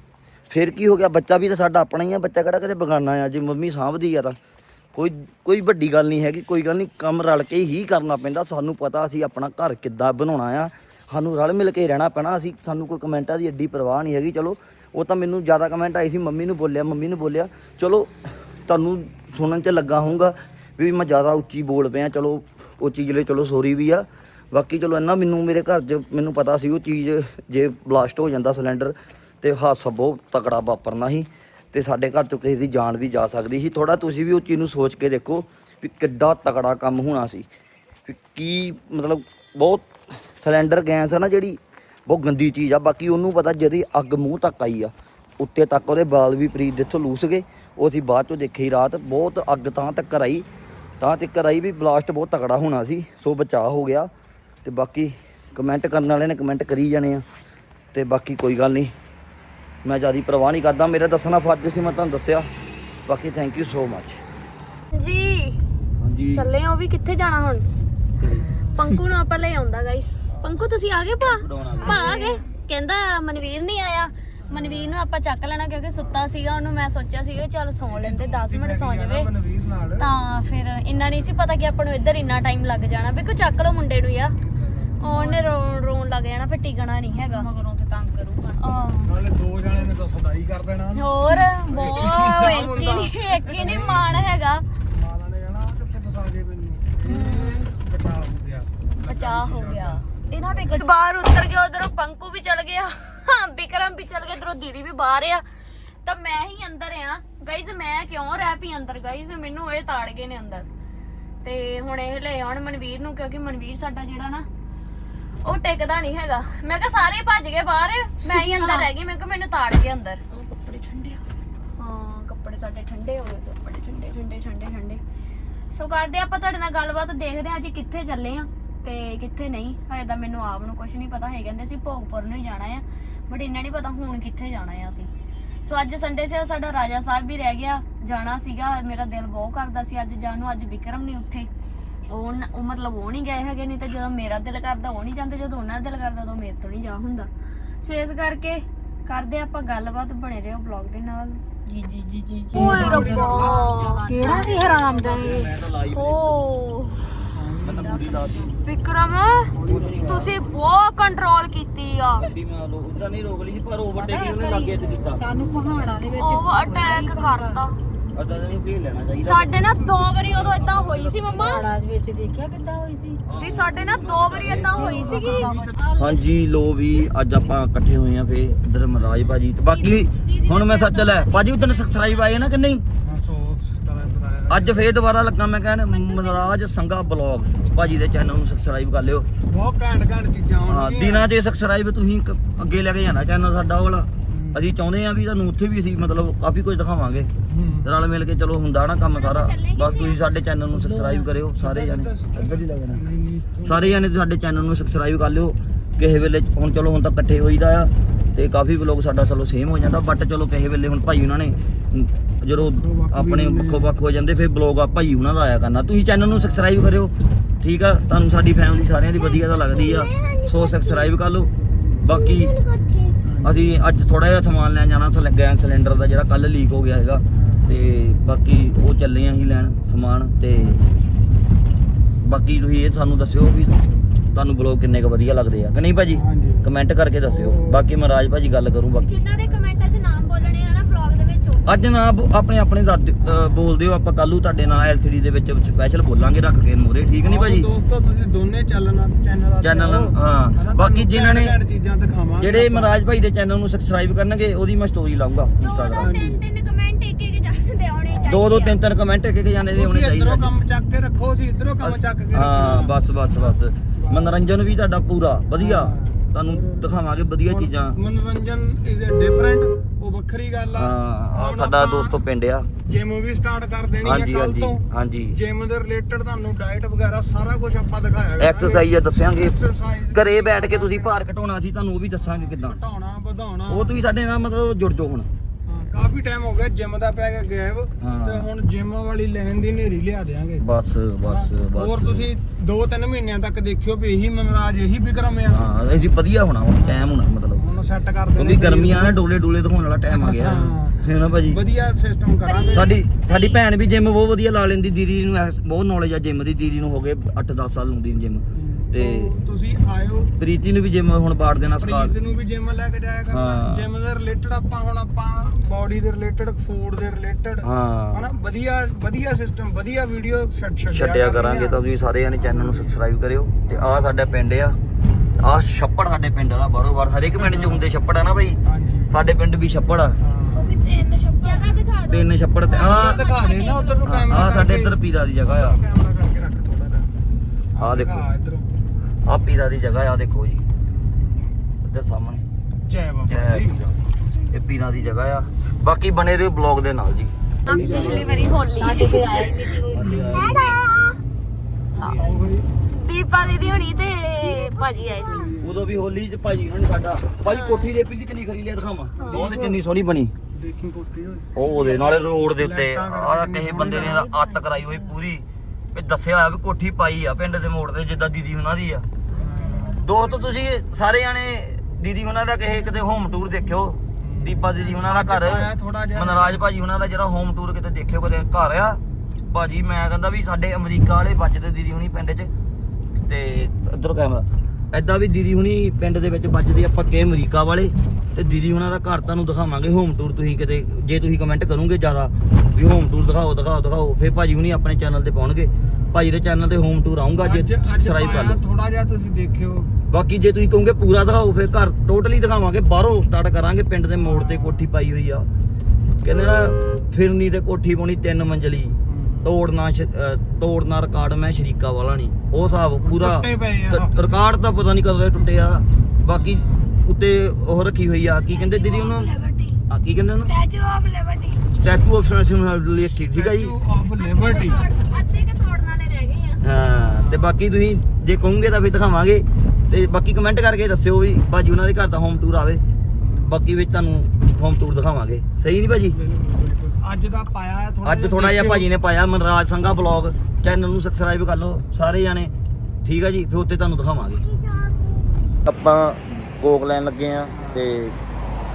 ਫਿਰ ਕੀ ਹੋ ਗਿਆ? ਬੱਚਾ ਵੀ ਤਾਂ ਸਾਡਾ ਆਪਣਾ ਹੀ ਆ, ਬੱਚਾ ਕਿਹੜਾ ਕਿਤੇ ਬਗਾਨਾ ਆ? ਜੇ ਮੰਮੀ ਸਾਂਭਦੀ ਆ ਤਾਂ। ਕੋਈ ਕੋਈ ਵੱਡੀ ਗੱਲ ਨਹੀਂ ਹੈਗੀ, ਕੋਈ ਗੱਲ ਨਹੀਂ। ਕੰਮ ਰਲ ਕੇ ਹੀ ਕਰਨਾ ਪੈਂਦਾ। ਸਾਨੂੰ ਪਤਾ ਅਸੀਂ ਆਪਣਾ ਘਰ ਕਿੱਦਾਂ ਬਣਾਉਣਾ ਆ। ਸਾਨੂੰ ਰਲ ਮਿਲ ਕੇ ਰਹਿਣਾ ਪੈਣਾ, ਅਸੀਂ ਸਾਨੂੰ ਕੋਈ ਕਮੈਂਟਾਂ ਦੀ ਐਡੀ ਪਰਵਾਹ ਨਹੀਂ ਹੈਗੀ, ਚਲੋ, ਉਹ ਤਾਂ ਮੈਨੂੰ ਜ਼ਿਆਦਾ ਕਮੈਂਟ ਆਈ ਸੀ, ਮੰਮੀ ਨੂੰ ਬੋਲਿਆ, ਮੰਮੀ ਨੂੰ ਬੋਲਿਆ, ਚਲੋ, ਤੁਹਾਨੂੰ ਸੁਣਨ 'ਚ ਲੱਗਾ ਹੋਊਗਾ ਵੀ ਮੈਂ ਜ਼ਿਆਦਾ ਉੱਚੀ ਬੋਲ ਪਿਆ, ਚਲੋ, ਉਹ ਚੀਜ਼ ਲਈ ਚਲੋ ਸੋਰੀ ਵੀ ਆ, ਬਾਕੀ ਚਲੋ ਇੰਨਾ ਮੈਨੂੰ ਮੇਰੇ ਘਰ 'ਚ ਮੈਨੂੰ ਪਤਾ ਸੀ ਉਹ ਚੀਜ਼ ਜੇ ਬਲਾਸਟ ਹੋ ਜਾਂਦਾ ਸਿਲੰਡਰ ਤੇ ਹਾਦਸਾ ਬਹੁਤ ਤਕੜਾ ਵਾਪਰਨਾ ਸੀ ਤੇ ਸਾਡੇ ਘਰ ਚੋਂ ਕਿਸੇ ਦੀ ਜਾਨ ਵੀ ਜਾ ਸਕਦੀ ਸੀ। ਥੋੜਾ ਤੁਸੀਂ ਵੀ ਉਹ ਚੀਜ਼ ਨੂੰ ਸੋਚ ਕੇ ਦੇਖੋ ਵੀ ਕਿੱਡਾ ਤਕੜਾ ਕੰਮ ਹੋਣਾ ਸੀ। ਵੀ ਕੀ ਮਤਲਬ ਬਹੁਤ ਸਿਲੰਡਰ ਗੈਸ ਆ ਨਾ ਜਿਹੜੀ ਬਹੁਤ ਗੰਦੀ ਚੀਜ਼ ਆ। ਬਾਕੀ ਉਹਨੂੰ ਪਤਾ ਜਿਹਦੀ ਅੱਗ ਮੂੰਹ ਤੱਕ ਆਈ ਆ। ਉੱਤੇ ਤੱਕ ਉਹਦੇ ਬਾਲ ਵੀ ਪ੍ਰੀਤ ਇੱਥੋਂ ਲੂਸ ਗਏ ਉਹ ਅਸੀਂ ਬਾਅਦ ਚੋਂ ਦੇਖੀ ਰਾਤ। ਬਹੁਤ ਅੱਗ ਤਾਂ ਤੱਕ ਆਈ। ਤਾਂ ਤੱਕ ਆਈ ਵੀ ਬਲਾਸਟ ਬਹੁਤ ਤਕੜਾ ਹੋਣਾ ਸੀ ਸੋ ਬਚਾਅ ਹੋ ਗਿਆ। ਤੇ ਬਾਕੀ ਕਮੈਂਟ ਕਰਨ ਵਾਲੇ ਨੇ ਕਮੈਂਟ ਕਰੀ ਜਾਣੇ ਆ। ਤੇ ਬਾਕੀ ਕੋਈ ਗੱਲ ਨਹੀਂ। ਮੈਂ ਜ਼ਿਆਦਾ ਪਰਵਾਹ ਨਹੀਂ ਕਰਦਾ। ਮੇਰਾ ਦੱਸਣਾ ਫਰਜ਼ ਸੀ ਮੈਂ ਤੁਹਾਨੂੰ ਦੱਸਿਆ। ਬਾਕੀ ਥੈਂਕ ਯੂ ਸੋ ਮੱਚ ਜੀ ਹਾਂਜੀ। ਚੱਲੇ ਆ ਉਹ ਵੀ ਕਿੱਥੇ ਜਾਣਾ ਹੁਣ? ਪੰਕੂ ਨੂੰ ਆਪਾਂ ਲੈ ਆਉਂਦਾ ਗਾਇਸ ਪੰਕੂ ਤੁਸੀਂ ਆ ਗਏ ਭਾ ਭਾ ਆ ਗਏ? ਕਹਿੰਦਾ ਮਨਵੀਰ ਨਹੀਂ ਆਇਆ। ਮਨਵੀਰ ਨੂੰ ਆਪਾਂ ਚੱਕ ਲੈਣਾ ਕਿਉਂਕਿ ਸੁੱਤਾ ਸੀਗਾ ਉਹਨੂੰ ਮੈਂ ਸੋਚਿਆ ਸੀਗਾ ਚੱਲ ਸੌਂ ਲੈਂਦੇ 10 ਮਿੰਟ ਸੌਂ ਜਾਵੇ। ਤਾਂ ਫਿਰ ਇੰਨਾ ਨਹੀਂ ਸੀ ਪਤਾ ਕਿ ਆਪਾਂ ਨੂੰ ਇੱਧਰ ਇੰਨਾ ਟਾਈਮ ਲੱਗ ਜਾਣਾ। ਵੇਖੋ ਚੱਕ ਲਓ ਮੁੰਡੇ ਨੂੰ ਯਾ ਉਹਨੇ ਰੋ- ਰੋਣ ਲੱਗ ਜਾਣਾ ਫਿਰ ਟਿਕਣਾ ਨਹੀਂ ਹੈਗਾ। ਮਗਰੋਂ ਤੇ ਤੰਗ ਕਰੂਗਾ। ਨਾਲੇ ਦੋ ਜਣੇ ਨੇ ਤਾਂ ਸਦਾਈ ਕਰ ਦੇਣਾ। ਹੋਰ ਬਹੁਤ ਇੱਕ ਹੀ ਨਹੀਂ ਇੱਕ ਹੀ ਨਹੀਂ ਮਾਣ ਹੈਗਾ। ਮਾਲਾ ਨੇ ਕਹਿਣਾ ਆਹ ਕਿੱਥੇ ਫਸਾ ਗਏ ਮੈਨੂੰ? ਬਚਾ ਹੋ। ਗਿਆ। ਬਚਾ ਹੋ ਗਿਆ। ਇਹਨਾਂ ਦੇ ਬਾਹਰ ਉਤਰ ਗਿਆ ਉਧਰੋਂ ਪੰਕੂ ਵੀ ਚਲ ਗਿਆ ਵਿਕਰਮ ਵੀ ਚਲ ਗਿਆ ਇਧਰੋਂ ਦੀਦੀ ਵੀ ਬਾਹਰ ਆ। ਤਾਂ ਮੈਂ ਹੀ ਅੰਦਰ ਆ। ਗਾਈਜ਼ ਮੈਂ ਕਿਉਂ ਰਹਿ ਪਈ ਅੰਦਰ? ਗਾਈਜ਼ ਮੈਨੂੰ ਇਹ ਤਾੜ ਗਏ ਨੇ ਅੰਦਰ। ਤੇ ਹੁਣ ਇਹ ਲੈ ਆਉਣ ਮਨਵੀਰ ਨੂੰ ਕਿਉਂਕਿ ਮਨਵੀਰ ਸਾਡਾ ਜਿਹੜਾ ਨਾ ਉਹ ਟਿਕਦਾ ਨਹੀਂ ਹੈਗਾ। ਮੈਂ ਕਿਹਾ ਸਾਰੇ ਭੱਜ ਗਏ ਬਾਹਰ। ਮੈਂ ਹੀ ਅੰਦਰ ਰਹਿ ਗਈ ਮੈਂ ਕਿਹਾ ਮੈਨੂੰ ਤਾੜ ਕੇ ਅੰਦਰ। ਕੱਪੜੇ ਠੰਡੇ ਹੋ ਗਏ। ਹਾਂ ਕੱਪੜੇ ਸਾਡੇ ਠੰਡੇ ਹੋ ਗਏ ਕੱਪੜੇ ਠੰਡੇ ਠੰਡੇ ਠੰਡੇ ਠੰਡੇ। ਸੋ ਕਰਦੇ ਆਪਾਂ ਤੁਹਾਡੇ ਨਾਲ ਗੱਲਬਾਤ ਦੇਖਦੇ ਹਾਂ ਜੀ ਕਿੱਥੇ ਚੱਲੇ ਆ ਤੇ ਕਿੱਥੇ ਨਹੀਂ? ਹਜੇ ਤਾਂ ਮੈਨੂੰ ਆਪ ਨੂੰ ਕੁਝ ਨਹੀਂ ਪਤਾ ਹੈ ਕਹਿੰਦੇ ਸੀ ਭੋਗਪੁਰ ਨੂੰ ਹੀ ਜਾਣਾ ਆ ਬਟ ਇੰਨਾ ਨਹੀਂ ਪਤਾ ਹੁਣ ਕਿੱਥੇ ਜਾਣਾ ਆ ਅਸੀਂ। ਸੋ ਅੱਜ ਸੰਡੇ ਸੀ ਸਾਡਾ ਰਾਜਾ ਸਾਹਿਬ ਵੀ ਰਹਿ ਗਿਆ ਜਾਣਾ ਸੀਗਾ। ਮੇਰਾ ਦਿਲ ਬਹੁਤ ਕਰਦਾ ਸੀ ਅੱਜ ਜਾਣ ਨੂੰ ਅੱਜ ਵਿਕਰਮ ਨਹੀਂ ਉੱਠੇ। ਉਹ ਮਤਲਬ ਉਹ ਨਹੀਂ ਗਏ ਹੈਗੇ ਨਹੀਂ ਤਾਂ ਜਦੋਂ ਮੇਰਾ ਦਿਲ ਕਰਦਾ ਉਹ ਨਹੀਂ ਜਾਂਦੇ। ਜਦੋਂ ਉਹਨਾਂ ਦਾ ਦਿਲ ਕਰਦਾ ਉਦੋਂ ਮੇਰੇ ਤੋਂ ਨਹੀਂ ਜਾ ਹੁੰਦਾ। ਸੋ ਇਸ ਕਰਕੇ ਕਰਦੇ ਆਪਾਂ ਗੱਲਬਾਤ ਬਣੇ ਰਹੋ ਬਲੌਗ ਦੇ ਨਾਲ। ਜੀ ਜੀ ਜੀ ਜੀ ਜੀ। ਓਏ ਰੱਬਾ। ਕਿਹੜਾ ਸੀ ਹਰਾਮ ਦਾ ਓ ਮੈਂ ਤਾਂ ਪੂਰੀ ਰਾਤ ਵਿਕਰਮ ਤੁਸੀਂ ਬਹੁਤ ਕੰਟਰੋਲ ਕੀਤੀ ਆ। ਗੱਡੀ ਮੈਂ ਲੋ ਉਦਾਂ ਨਹੀਂ ਰੋਕ ਲਈ ਸੀ, ਪਰ ਓਵਰਟੇਕ ਉਹਨੇ ਲੱਗੇ ਤੇ ਕੀਤਾ ਸਾਨੂੰ ਪਹਾੜਾਂ ਦੇ ਵਿੱਚ ਉਹ ਅਟੈਕ ਕਰਤਾ। ਅਦਾਂ ਨਹੀਂ ਭੇਜ ਲੈਣਾ ਚਾਹੀਦਾ। ਸਾਡੇ ਨਾਲ ਦੋ ਵਾਰੀ ਉਦੋਂ ਇਦਾਂ ਹੋਈ ਸੀ ਮੰਮਾ। ਪਹਾੜਾਂ ਦੇ ਵਿੱਚ ਦੇਖਿਆ ਕਿੱਦਾਂ ਹੋਈ ਸੀ? ਵੀ ਸਾਡੇ ਨਾਲ ਦੋ ਵਾਰੀ ਇਦਾਂ ਹੋਈ ਸੀਗੀ। ਹਾਂਜੀ ਲੋ ਵੀ ਅੱਜ ਆਪਾਂ ਇਕੱਠੇ ਹੋਏ ਆ ਫੇ ਇਧਰ ਮਰਾਜ ਭਾਜੀ ਤੇ ਬਾਕੀ ਹੁਣ ਮੈਂ ਸੱਚ ਲੈ ਭਾਜੀ ਤੈਨੂੰ ਸਬਸਕ੍ਰਾਈਬ ਆਏ ਨਾ ਕਿ ਨਹੀਂ? ਅੱਜ ਫੇਰ ਦੁਬਾਰਾ ਲੱਗਾ ਮੈਂ ਕਹਿਣ ਮਨਰਾਜ ਸੰਗਾ ਬਲੌਗਸ। ਭਾਜੀ ਦੇ ਚੈਨਲ ਨੂੰ ਸਬਸਕ੍ਰਾਈਬ ਕਰ ਲਿਓ। ਬਹੁਤ ਘੈਂਟ ਘੈਂਟ ਚੀਜ਼ਾਂ ਹਾਂ ਆਉਣਗੀਆਂ ਦਿਨਾਂ 'ਚ ਸਬਸਕ੍ਰਾਈਬ ਤੁਸੀਂ ਕ- ਅੱਗੇ ਲੈ ਕੇ ਜਾਣਾ ਚੈਨਲ ਸਾਡਾ ਉਹ ਵਾਲਾ ਅਸੀਂ ਚਾਹੁੰਦੇ ਆ ਵੀ ਤੁਹਾਨੂੰ ਉੱਥੇ ਵੀ ਅਸੀਂ ਮਤਲਬ ਕਾਫੀ ਕੁਝ ਦਿਖਾਵਾਂਗੇ। ਹੂੰ। ਰਲ ਮਿਲ ਕੇ ਚਲੋ ਹੁੰਦਾ ਨਾ ਕੰਮ ਸਾਰਾ। ਬਸ ਤੁਸੀਂ ਸਾਡੇ ਚੈਨਲ ਨੂੰ ਸਬਸਕ੍ਰਾਈਬ ਕਰਿਓ ਸਾਰੇ ਜਣੇ। ਇੱਧਰ ਹੀ ਲੱਗਣਾ ਸਾਰੇ ਜਣੇ ਸਾਡੇ ਚੈਨਲ ਨੂੰ ਸਬਸਕ੍ਰਾਈਬ ਕਰ ਲਿਓ। ਕਿਸੇ ਵੇਲੇ ਹੁਣ ਚਲੋ ਹੁਣ ਤਾਂ ਇਕੱਠੇ ਹੋਈਦਾ ਆ। ਤੇ ਕਾਫੀ ਵਲੋਗ ਸਾਡਾ ਚਲੋ ਸੇਮ ਹੋ ਜਾਂਦਾ ਬਟ ਚਲੋ ਕਿਸੇ ਵੇਲੇ ਹੁਣ ਭਾਈ ਉਹਨਾਂ ਨੇ ਜਦੋਂ ਆਪਣੇ ਵੱਖੋ ਵੱਖ ਹੋ ਜਾਂਦੇ ਫਿਰ ਬਲੌਗ ਆ ਭਾਈ ਉਹਨਾਂ ਦਾ ਆਇਆ ਕਰਨਾ। ਤੁਸੀਂ ਚੈਨਲ ਨੂੰ ਸਬਸਕ੍ਰਾਈਬ ਕਰਿਓ ਠੀਕ ਆ? ਤੁਹਾਨੂੰ ਸਾਡੀ ਫੈਮਿਲੀ ਸਾਰਿਆਂ ਦੀ ਵਧੀਆ ਤਾਂ ਲੱਗਦੀ ਆ। ਸੋ ਸਬਸਕ੍ਰਾਈਬ ਕਰ ਲਓ। ਬਾਕੀ ਅਸੀਂ ਅੱਜ ਥੋੜਾ ਜਿਹਾ ਸਮਾਨ ਲੈਣ ਜਾਣਾ ਸੀ ਗੈਸ ਸਿਲੰਡਰ ਦਾ ਜਿਹੜਾ ਕੱਲ ਲੀਕ ਹੋ ਗਿਆ ਹੈਗਾ। ਤੇ ਬਾਕੀ ਉਹ ਚੱਲੇ ਆਂ ਹੀ ਲੈਣ ਸਮਾਨ ਤੇ ਬਾਕੀ ਤੁਸੀਂ ਇਹ ਸਾਨੂੰ ਦੱਸਿਓ ਵੀ ਤੁਹਾਨੂੰ ਬਲੌਗ ਕਿੰਨੇ ਕੁ ਵਧੀਆ ਲੱਗਦੇ ਆ। ਕਿ ਨਹੀਂ ਭਾਜੀ? ਕਮੈਂਟ ਕਰਕੇ ਦੱਸਿਓ। ਬਾਕੀ ਮੈਂ ਰਾਜ ਭਾਜੀ ਗੱਲ ਕਰੂੰ ਬਾਕੀ। ਜਿਨ੍ਹਾਂ ਦੇ ਕਮੈਂਟਾਂ 'ਚ ਨਾਮ ਬੋਲਣੇ ਆ ਨਾ ਵਲੌਗ ਦੇ ਵਿੱਚ ਉਹ ਅੱਜ ਨਾ ਆਪ- ਆਪਣੇ ਆਪਣੇ ਬੋਲਦੇ ਹੋ ਆਪਾਂ ਕੱਲੂ ਤੁਹਾਡੇ ਨਾਲ ਐਲਸੀਡੀ ਦੇ ਵਿੱਚ ਸਪੈਸ਼ਲ ਬੋਲਾਂਗੇ ਰੱਖ ਕੇ ਮੂਰੇ ਠੀਕ ਨਹੀਂ ਭਾਜੀ? ਦੋਸਤੋ ਤੁਸੀਂ ਦੋਨੇ ਚੈਨਲ ਚੈਨਲ ਚੈਨਲ, ਹਾਂ। ਬਾਕੀ ਜਿਨ੍ਹਾਂ ਨੇ- ਚੀਜ਼ਾਂ ਦਿਖਾਵਾਂਗੇ ਜਿਹੜੇ ਮਹਾਰਾਜ ਭਾਈ ਦੇ ਚੈਨਲ ਨੂੰ ਸਬਸਕ੍ਰਾਈਬ ਕਰਨਗੇ ਉਹਦੀ ਮੈਂ ਸਟੋਰੀ ਲਾਉਂਗਾ ਦੋ ਇੰਸਟਾਗ੍ਰਾਮ ਦੋ ਤਿੰਨ ਤਿੰਨ ਕਮੈਂਟ ਇੱਕ ਇੱਕ ਜਾਣਦੇ ਆਉਣੇ ਚਾਹੀਦੇ ਦੋ ਦੋ। ਤਿੰਨ ਤਿੰਨ ਕਮੈਂਟ ਇੱਕ ਇੱਕ ਜਾਣੇ ਦੇ ਹੋਣੇ ਚਾਹੀਦੇ ਇੱਧਰੋਂ। ਕੰਮ ਚੱਕ ਕੇ ਰੱਖੋ ਸੀ ਇੱਧਰੋਂ ਕੰਮ ਚੱਕ ਕੇ ਹਾਂ। ਬਸ ਬਸ ਬਸ। ਮਨੋਰੰਜਨ ਵੀ ਤੁਹਾਡਾ ਪੂਰਾ ਵਧੀਆ। ਤੁਹਾਨੂੰ ਦਿਖਾਵਾਂਗੇ ਵਧੀਆ ਚੀਜ਼ਾਂ। ਮਨੋਰੰਜਨ ਇਜ਼ ਅ ਡਿਫਰੈਂਟ ਉਹ ਵੱਖਰੀ ਗੱਲ ਆ। ਹਾਂ ਆਹ ਹੁਣ ਸਾਡਾ ਆਪਾਂ ਦੋਸਤੋ ਪਿੰਡ ਆ। ਜਿਮ ਵੀ ਸਟਾਰਟ ਕਰ ਦੇਣੀ ਹੈ ਹਾਂਜੀ ਕੱਲ ਹਾਂਜੀ ਤੋਂ। ਹਾਂਜੀ। ਜਿਮ ਦੇ ਰਿਲੇਟਡ ਤੁਹਾਨੂੰ ਡਾਈਟ ਵਗੈਰਾ ਸਾਰਾ ਕੁਝ ਆਪਾਂ ਦਿਖਾਇਆ ਐਕਸਰਸਾਈਜ਼ ਦੱਸਾਂਗੇ। ਐਕਸਰਸਾਈਜ਼ ਘਰੇ ਬੈਠ ਕੇ ਤੁਸੀਂ ਭਾਰ ਘਟਾਉਣਾ ਸੀ ਤੁਹਾਨੂੰ ਉਹ ਵੀ ਦੱਸਾਂਗੇ ਕਿਦਾਂ। ਘਟਾਉਣਾ ਵਧਾਉਣਾ। ਉਹ ਤੁਸੀਂ ਸਾਡੇ ਨਾਲ ਮਤਲਬ ਜੁੜ ਜਾਓ ਹੁਣ। ਹਾਂ, ਕਾਫੀ ਟਾਈਮ ਹੋ ਗਿਆ ਜਿਮ ਦਾ ਪੈ ਗਿਆ ਹਾਂ। ਤੇ ਹੁਣ ਜਿਮ ਵਾਲੀ ਲੈਣ ਦੀ ਨੇਰੀ ਲਿਆ ਦੇਾਂਗੇ ਬਸ ਬਸ ਬਸ। ਹੋਰ ਤੁਸੀਂ 2-3 ਮਹੀਨਿਆਂ ਤੱਕ ਦੇਖਿਓ ਵੀ ਇਹੀ ਮਨਰਾਜ ਇਹੀ ਵਿਕਰਮ ਆ। ਹਾਂ ਇਹ ਜੀ ਵਧੀਆ ਹੋਣਾ ਹੁਣ ਟਾਈਮ ਹੋਣਾ ਮਤਲਬ। ਹੁਣ ਸੈੱਟ ਕਰ ਦੇਣਾ ਕਿਉਂਕਿ ਗਰਮੀਆਂ ਨਾਲ ਡੋਲੇ ਡੋਲੇ ਦਿਖਾਉਣ ਵਾਲਾ ਟਾਈਮ ਆ ਗਿਆ। ਹਾਂ। ਨਾ ਭਾਜੀ? ਵਧੀਆ ਸਿਸਟਮ ਕਰਾਂਗੇ। ਸਾਡੀ ਸਾਡੀ ਭੈਣ ਵੀ ਜਿਮ ਬਹੁਤ ਵਧੀਆ ਲਾ ਲੈਂਦੀ ਦੀਦੀ ਨੂੰ ਐਸ- ਬਹੁਤ ਨੌਲੇਜ ਆ ਜਿਮ ਦੀ ਦੀਦੀ ਨੂੰ ਹੋ ਗਏ 8-10 ਸਾਲ ਹੁੰਦੀ ਜਿਮ ਤੇ ਸੋ ਤੁਸੀਂ ਆਇਓ। ਪ੍ਰੀਤੀ ਨੂੰ ਵੀ ਜਿਮ ਹੁਣ ਬਾੜ ਦੇਣਾ ਸਿਖਾ ਪ੍ਰੀਤ ਨੂੰ ਵੀ ਜਿਮ ਲੈ ਕੇ ਜਾਇਆ ਕਰਨਾ। ਹਾਂ। ਜਿਮ ਦੇ ਰਿਲੇਟਡ ਆਪਾਂ ਹੁਣ ਆਪਾਂ ਬਾਡੀ ਦੇ ਰਿਲੇਟਡ ਫੂਡ ਦੇ ਰਿਲੇਟਡ ਹਾਂ। ਹਨਾ ਵਧੀਆ ਵਧੀਆ ਸਿਸਟਮ ਵਧੀਆ ਵੀਡੀਓ ਛੱਡ ਛੱਡਿਆ ਕਰਾਂਗੇ ਤਾਂ ਤੁਸੀਂ ਸਾਰੇ ਜਣੇ ਚੈਨਲ ਨੂੰ ਸਬਸਕ੍ਰਾਈਬ ਕਰਿਓ। ਤੇ ਆਹ ਸਾਡਾ ਪਿੰਡ ਆ। ਆਹ ਛੱਪੜ ਸਾਡੇ ਪਿੰਡ ਵਾਲਾ ਬਾਰੋ ਬਾਰ ਹਰੇਕ ਪਿੰਡ 'ਚ ਹੁੰਦੇ ਛੱਪੜ ਆ ਨਾ ਭਾਈ ਹਾਂਜੀ। ਸਾਡੇ ਪਿੰਡ ਵੀ ਛੱਪੜ ਆ। ਹਾਂ। ਉਹ ਵੀ ਤਿੰਨ ਸ਼ਬਦ ਜਗ੍ਹਾ ਦਿਖਾ ਦਿਓ। ਤਿੰਨ ਛੱਪੜ ਤੇ ਆ ਦਿਖਾ ਦੇ ਨਾ ਉਧਰ ਨੂੰ ਕੈਮਰਾ ਆ ਸਾਡੇ ਇੱਧਰ ਪੀਦਾ ਦੀ ਜਗ੍ਹਾ ਆ। ਕੈਮਰਾ ਕਰਕੇ ਰੱਖ ਥੋੜਾ ਜਿਹਾ। ਆਹ ਦੇਖੋ। ਇੱਧਰੋਂ। ਆ ਪੀਦਾ ਦੀ ਜਗ੍ਹਾ ਆ ਦੇਖੋ ਜੀ। ਇੱਧਰ ਸਾਹਮਣੇ। ਜੈ ਬਾਬਾ ਜੈ। ਇਹ ਪੀਰਾਂ ਦੀ ਜਗ੍ਹਾ ਆ। ਬਾਕੀ ਬਣੇ ਰਹੋ ਬਲੌਗ ਦੇ ਨਾਲ ਜੀ। ਪਿਛਲੀ ਵਾਰੀ ਹੋਲੀ। ਸਾਡੇ ਤੇ ਆਈ ਨਹੀਂ ਸੀ ਕੋਈ ਦੀਪਾ ਦੀਦੀ ਹੁਣੀ ਤੇ ਭਾਜੀ ਆਏ ਸੀ। ਉਦੋਂ ਵੀ ਹੋਲੀ ਚ ਭਾਜੀ ਉਹਨਾਂ ਨੇ ਸਾਡਾ। ਭਾਜੀ ਕੋਠੀ ਦੇ ਪਿੱਛੇ ਕਿੰਨੀ ਖਰੀ ਲਿਆ ਦਿਖਾਵਾਂ। ਬਹੁਤ ਕਿੰਨੀ ਸੋਹਣੀ ਬਣੀ। ਦੇਖੀ ਕੋਠੀ ਹੋਈ। ਉਹ ਉਹਦੇ ਨਾਲੇ ਰੋਡ ਦੇ ਉੱਤੇ ਲਾਈਟਾਂ ਆਹ ਕਰਕੇ ਕਿਸੇ ਬੰਦੇ ਨੇ ਦਾ ਅੱਤ ਕਰਾਈ ਹੋਈ ਪੂਰੀ। ਵੀ ਦੱਸਿਆ ਹੋਇਆ ਵੀ ਕੋਠੀ ਪਾਈ ਆ ਪਿੰਡ ਦੇ ਮੋੜ ਤੇ ਜਿੱਦਾਂ ਦੀਦੀ ਉਹਨਾਂ ਦੀ ਆ। ਦੋਸਤੋ ਤੁਸੀਂ ਸਾਰੇ ਜਾਣੇ ਦੀਦੀ ਉਹਨਾਂ ਦਾ ਕਿਸੇ ਕਿਤੇ ਹੋਮ ਟੂਰ ਦੇਖਿਓ। ਦੀਪਾ ਦੀਦੀ ਉਹਨਾਂ ਦਾ ਘਰ ਥੋੜਾ ਜਿਹਾ। ਮਨਰਾਜ ਭਾਜੀ ਉਹਨਾਂ ਦਾ ਜਿਹੜਾ ਹੋਮ ਟੂਰ ਕਿਤੇ ਦੇਖਿਓ ਕਦੇ ਘਰ ਆ। ਭਾਜੀ ਮੈਂ ਕਹਿੰਦਾ ਵੀ ਸਾਡੇ ਅਮਰੀਕਾ ਵਾਲੇ ਵੱਜਦੇ ਦੀਦੀ ਹੁਣੀ ਪਿੰਡ 'ਚ। ਤੇ ਇੱਧਰ ਕੈਮਰਾ। ਐਦਾਂ ਵੀ ਦੀਦੀ ਹੁਣੀ ਪਿੰਡ ਦੇ ਵਿੱਚ ਵੱਜਦੇ ਆ ਪੱਕੇ ਅਮਰੀਕਾ ਵਾਲੇ ਤੇ ਦੀਦੀ ਉਹਨਾਂ ਦਾ ਘਰ ਤੁਹਾਨੂੰ ਦਿਖਾਵਾਂਗੇ ਹੋਮ ਟੂਰ ਤੁਸੀਂ ਕਿਤੇ ਜੇ ਤੁਸੀਂ ਕਮੈਂਟ ਕਰੋਗੇ ਜ਼ਿਆਦਾ ਵੀ ਹੋਮ ਟੂਰ ਦਿਖਾਓ ਦਿਖਾਓ ਦਿਖਾਓ ਫਿਰ ਭਾਜੀ ਹੁਣੀ ਆਪਣੇ ਚੈਨਲ ਤੇ ਪਾਉਣਗੇ। ਭਾਜੀ ਦੇ ਚੈਨਲ ਤੇ ਹੋਮ ਟੂਰ ਆਉਂਗਾ ਜੇ ਸਬਸਕ੍ਰਾਈਬ ਕਰ ਲਓ। ਥੋੜਾ ਜਿਹਾ ਤੁਸੀਂ ਦੇਖਿਓ। ਬਾਕੀ ਜੇ ਤੁਸੀਂ ਕਹੋਗੇ ਪੂਰਾ ਦਿਖਾਓ ਫਿਰ ਘਰ ਟੋਟਲੀ ਦਿਖਾਵਾਂਗੇ ਬਾਹਰੋਂ ਸਟਾਰਟ ਕਰਾਂਗੇ ਪਿੰਡ ਦੇ ਮੋੜ ਤੇ ਕੋਠੀ ਪਾਈ ਹੋਈ ਆ। ਕਹਿੰਦੇ ਨਾ ਫਿਰਨੀ ਤੇ ਕੋਠੀ ਪਾਉਣੀ ਤਿੰਨ ਮੰਜ਼ਲੀ। ਤੋੜਨਾ ਤੋੜਨਾ ਰਿਕਾਰਡ ਮੈਂ ਸ਼ਰੀਕਾ ਵਾਲਾ ਨਹੀਂ ਉਹ ਹਿਸਾਬ ਪੂਰਾ ਰਿਕਾਰਡ ਤਾਂ ਪਤਾ ਨਹੀਂ ਕਦੋਂ ਦੇ ਟੁੱਟੇ ਆ। ਬਾਕੀ ਉੱਤੇ ਉਹ ਰੱਖੀ ਹੋਈ ਆ। ਕੀ ਕਹਿੰਦੇ ਦੀਦੀ ਉਹਨੂੰ? ਆ ਕੀ ਕਹਿੰਦੇ ਉਹਨੂੰ? Statue of Liberty Statue of Liberty ਠੀਕ ਆ ਜੀ? ਆਫ ਲਿਬਰਟੀ ਅੱਧੇ ਕੇ ਤੋੜਨ ਵਾਲੇ ਰਹਿ ਗਏ ਆ। ਹਾਂ ਤੇ ਬਾਕੀ ਤੁਸੀਂ ਜੇ ਕਹੋਗੇ ਤਾਂ ਫਿਰ ਦਿਖਾਵਾਂਗੇ। ਤੇ ਬਾਕੀ ਕਮੈਂਟ ਕਰਕੇ ਦੱਸਿਓ ਵੀ ਭਾਜੀ ਉਹਨਾਂ ਦੇ ਘਰ ਦਾ ਹੋਮ ਟੂਰ ਆਵੇ। ਬਾਕੀ ਵਿੱਚ ਤੁਹਾਨੂੰ ਹੋਮ ਟੂਰ ਦਿਖਾਵਾਂਗੇ। ਸਹੀ ਨਹੀਂ ਭਾਜੀ? ਅੱਜ ਦਾ ਪਾਇਆ ਹੈ ਥੋੜਾ ਅੱਜ ਥੋੜਾ ਜਿਹਾ ਭਾਜੀ ਨੇ ਪਾਇਆ ਮਨਰਾਜ ਸੰਘਾ ਬਲੌਗ ਚੈਨਲ ਨੂੰ ਸਬਸਕ੍ਰਾਈਬ ਕਰ ਲਓ ਸਾਰੇ ਜਾਣੇ। ਠੀਕ ਆ ਜੀ ਫਿਰ ਉੱਤੇ ਤੁਹਾਨੂੰ ਦਿਖਾਵਾਂਗੇ। ਆਪਾਂ ਕੋਕ ਲੈਣ ਲੱਗੇ ਆ ਤੇ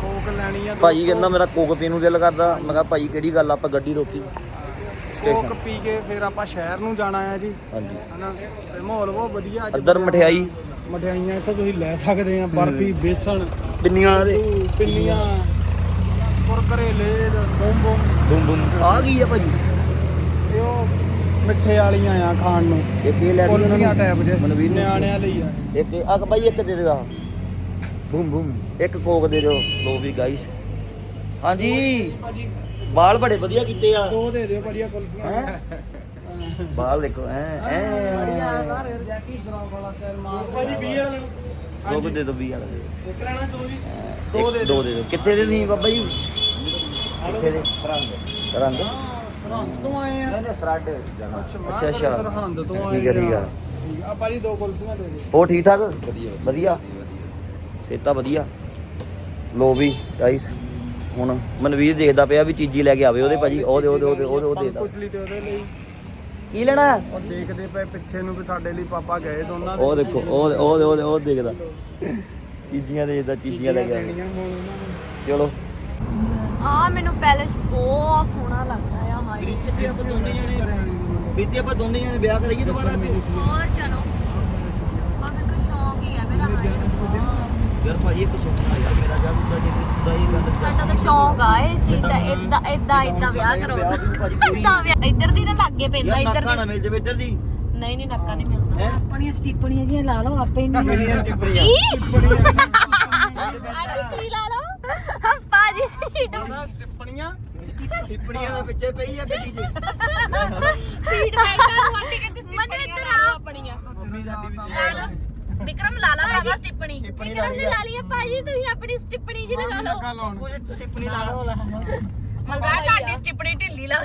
ਕੋਕ ਲੈਣੀ ਆ ਭਾਜੀ ਕਹਿੰਦਾ ਮੇਰਾ ਕੋਕ ਪੀਣ ਨੂੰ ਦਿਲ ਕਰਦਾ। ਮੈਂ ਕਿਹਾ ਭਾਜੀ ਕਿਹੜੀ ਗੱਲ ਆ, ਆਪਾਂ ਗੱਡੀ ਰੋਕੀ। ਕੋਕ ਪੀ ਕੇ ਫਿਰ ਆਪਾਂ ਸ਼ਹਿਰ ਨੂੰ ਜਾਣਾ ਹੈ ਜੀ। ਹਾਂਜੀ। ਹਨਾ ਤੇ ਮਾਹੌਲ ਬਹੁਤ ਵਧੀਆ ਅੱਜ ਅੰਦਰ ਮਠਿਆਈ। ਮਠਿਆਈਆਂ ਇੱਥੋਂ ਤੁਸੀਂ ਲੈ ਸਕਦੇ ਆ ਬਰਫੀ ਬੇਸਣ ਪਿੰਨੀਆਂ ਦੇ ਪਿੰਨੀਆਂ। ਕੁਰਕਰੇ ਲੇਦ ਬੂਮ ਬੂਮ ਬੁੰਮ ਬੁੰਮ ਆ ਗਈ ਆ ਭਾਜੀ। ਇਹ ਉਹ ਮਿੱਠੇ ਵਾਲੀਆਂ ਆ ਖਾਣ ਨੂੰ। ਇਹ ਲੈ ਲਈ ਉਹਨਾਂ ਟਾਈਪ ਜੇ ਮਨਵੀਰ ਨੇ ਨਿਆਣਿਆਂ ਲਈ ਆ। ਇੱਕ ਆ ਬਾਈ ਇੱਕ ਦੇ ਦੇਗਾ ਬੂਮ ਬੂਮ ਇੱਕ ਕੋਕ ਦੇ ਦਿਓ। ਲੋ ਵੀ ਗਾਈਸ ਹਾਂਜੀ। ਭਾਜੀ ਬਾਲ ਬੜੇ ਵਧੀਆ ਕੀਤੇ ਆ। ਦੋ ਦੇ ਦਿਓ ਭਾਜੀ ਕੁਲਫੀਆਂ ਹੈਂ? ਬਾਲ ਦੇਖੋ ਐ ਐ ਜੈਕੀ ਸ਼ਰਾਬ ਵਾਲਾ ਸਟਾਈਲ ਮਾਰ ਭਾਜੀ 20 ਵਾਲੇ ਨੂੰ ਦੋ ਦੇ ਦੋ 20 ਵਾਲਾ। ਦੇ ਦਿਓ। ਇੱਕ ਲੈਣਾ ਦੋ ਜੀ ਇੱਕ ਦੋ ਦੇ। ਦਿਓ ਕਿੱਥੇ ਦੇ ਨਹੀਂ ਬਾਬਾ ਜੀ? ਕਿੱਥੇ ਦੇ? ਸਰਹੰਦ। ਸਰਹੰਦ ਤੋਂ ਆਏ ਆ ਸਰਹੰਦ ਅੱਛਾ ਅੱਛਾ। ਅੱਛਾ ਸਰਹੰਦ ਤੋਂ ਆਏ ਠੀਕ ਹੈ, ਠੀਕ ਆ ਠੀਕ ਆ ਭਾਜੀ ਦੋ ਕੁਲਫੀਆਂ ਦੇ ਦਿਓ ਹੋਰ ਠੀਕ ਠਾਕ? ਵਧੀਆ। ਵਧੀਆ ਸੇਤਾ ਵਧੀਆ। ਲੋ ਵੀ ਗਾਈਸ ਹੁਣ ਮਨਵੀਰ ਦੇਖਦਾ ਪਿਆ ਵੀ ਚੀਜ਼ੀ ਲੈ ਕੇ ਆਵੇ ਉਹਦੇ ਭਾਜੀ। ਉਹਦੇ ਉਹਦੇ ਉਹਦੇ ਉਹਦੇ ਉਹ ਕੁਛ ਲਈ ਤੇ ਉਹਦੇ ਲਈ। ਕੀ ਲੈਣਾ? ਉਹ ਦੇਖਦੇ ਪਏ ਪਿੱਛੇ ਨੂੰ ਵੀ ਸਾਡੇ ਲਈ ਪਾਪਾ ਗਏ ਦੋਨਾਂ ਦੇ। ਉਹ ਦੇਖੋ ਉਹ ਉਹ ਉਹ ਉਹ ਦੇਖਦਾ। ਚੀਜ਼ੀਆਂ ਦੇਖਦਾ ਚੀਜ਼ੀਆਂ ਲੈ ਨੂੰ। ਚਲੋ। ਆ ਮੈਨੂੰ ਪੈਲਸ ਬਹੁਤ ਸੋਹਣਾ ਲੱਗਦਾ ਆ ਹਾਈ ਕਿੱਥੇ ਆਪਾਂ ਦੋਨੇ ਜਣੇ ਬੀਤੀ ਆਪਾਂ ਦੋਨੇ ਜਣੇ ਵਿਆਹ ਕਰਾਈਏ ਦੁਬਾਰਾ ਤੇ ਹੋਰ ਚਲੋ। ਆ ਮੇਰੇ ਕੋ ਸ਼ੌਂਕ ਹੀ ਆ ਮੇਰਾ ਹਾਈ ਯਾਰ ਭਾਜੀ ਇੱਕ ਸੁਪਨਾ ਯਾਰ ਮੇਰਾ ਜਦ ਸਾਡੇ ਕਿੱਦਾਂ ਹੀ ਗੱਲ ਸਾਡਾ ਤਾਂ ਸ਼ੌਂਕ ਆ ਇਹ ਚੀਜ਼ ਦਾ ਇਦਾਂ ਇਦਾਂ ਇਦਾਂ ਵਿਆਹ ਕਰੋ ਵਿਆਹ ਵੀ ਭਾਜੀ ਕੋਈ ਇਦਾਂ ਵਿਆਹ ਇੱਧਰ ਦੀ ਨਾ ਲੱਗੇ ਪੈਂਦਾ ਇੱਧਰ ਨੱਕਾ ਨਾ ਮਿਲ ਜਾਵੇ ਇੱਧਰ ਦੀ। ਨਹੀਂ ਨਹੀਂ ਨੱਕਾ ਨਹੀਂ ਮਿਲਦਾ। ਆਪਣੀਆਂ ਸਟੀਪਣੀਆਂ ਜੀਆਂ ਲਾ ਲਓ ਆਪੇ ਹੀ ਨਹੀਂ ਮੇਰੀਆਂ ਟਿੱਪਣੀਆਂ ਕੀ ਲਾ ਲਓ? ਪਾਜੀ ਸੀਟ ਟਿੱਪਣੀਆਂ ਟਿੱਪਣੀਆਂ ਦੇ ਪਿੱਛੇ ਪਈ ਆ ਗੱਡੀ 'ਚ ਸੀਟ ਬੈਲਟਾਂ ਨੂੰ ਆਂਟੀ ਕਹਿੰਦੀ ਮਨੇ ਸਟਿੱਪਣੀਆਂ ਲਾ ਲਓ। ਆਪਣੀਆਂ। ਵਿਕਰਮ ਲਾ ਲਾ ਭਰਾਵਾ ਸਟਿੱਪਣੀ। ਟਿੱਪਣੀ ਵਿਕਰਮ ਨੇ ਲਾ ਲਈ ਆ ਭਾਜੀ ਤੁਸੀਂ ਆਪਣੀ ਸਟਿੱਪਣੀ ਜੀ ਲਗਾ ਲਓ। ਕੁਝ ਟਿੱਪਣੀ ਲਾ ਲਓ। ਮਨਰਾ ਤੁਹਾਡੀ ਸਟਿੱਪਣੀ ਢਿੱਲੀ ਲੱਗ